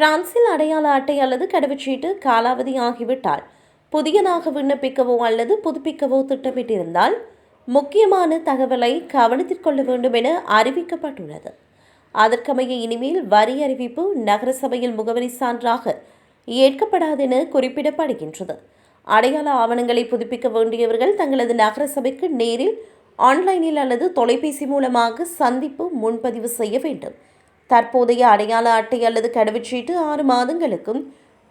பிரான்சில் அடையாள அட்டை அல்லது கடவுச்சீட்டு காலாவதி ஆகிவிட்டால் புதியதாக விண்ணப்பிக்கவோ அல்லது புதுப்பிக்கவோ திட்டமிட்டிருந்தால் முக்கியமான தகவலை கவனத்தில் கொள்ள வேண்டும் என அறிவிக்கப்பட்டுள்ளது. அதற்கமைய இனிமேல் வரி அறிவிப்பு நகரசபையில் முகவரி சான்றாக ஏற்கப்படாதென குறிப்பிடப்படுகின்றது. அடையாள ஆவணங்களை புதுப்பிக்க வேண்டியவர்கள் தங்களது நகரசபைக்கு நேரில் ஆன்லைனில் அல்லது தொலைபேசி மூலமாக சந்திப்பு முன்பதிவு செய்ய வேண்டும். தற்போதைய அடையாள அட்டை அல்லது கடவுச்சீட்டு ஆறு மாதங்களுக்கும்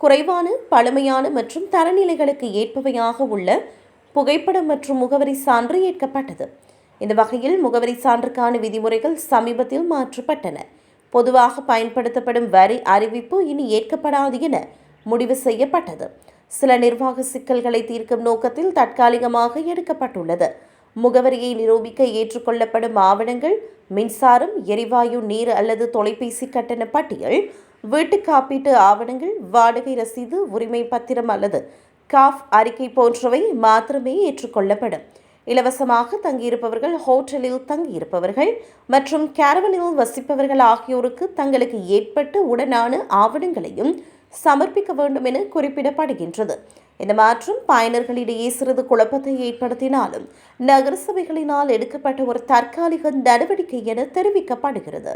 குறைவான பழமையான மற்றும் தரநிலைகளுக்கு ஏற்பவையாக உள்ள புகைப்படம் மற்றும் முகவரி சான்று ஏற்கப்பட்டது. இந்த வகையில் முகவரி சான்றுக்கான விதிமுறைகள் சமீபத்தில் மாற்றப்பட்டன. பொதுவாக பயன்படுத்தப்படும் வரி அறிவிப்பு இனி ஏற்கப்படாது என முடிவு செய்யப்பட்டது. சில நிர்வாக சிக்கல்களை தீர்க்கும் நோக்கத்தில் தற்காலிகமாக எடுக்கப்பட்டுள்ளது. முகவரியை நிரூபிக்க ஏற்றுக்கொள்ளப்படும் ஆவணங்கள் மின்சாரம் எரிவாயு நீர் அல்லது தொலைபேசி கட்டண பட்டியல் வீட்டு காப்பீட்டு ஆவணங்கள் வாடகை ரசீது உரிமை பத்திரம் அல்லது காஃப் அறிக்கை போன்றவை மாத்திரமே ஏற்றுக்கொள்ளப்படும். இலவசமாக தங்கியிருப்பவர்கள் ஹோட்டலில் தங்கியிருப்பவர்கள் மற்றும் கேரவனில் வசிப்பவர்கள் ஆகியோருக்கு தங்களுக்கு ஏற்பட்டு உடனான ஆவணங்களையும் சமர்ப்பிக்க வேண்டும் என குறிப்பிடப்படுகின்றது. இந்த மாற்றம் பயனர்களிடையே சிறிது குழப்பத்தை ஏற்படுத்தினாலும் நகரசபைகளினால் எடுக்கப்பட்ட ஒரு தற்காலிக நடவடிக்கை என தெரிவிக்கப்படுகிறது.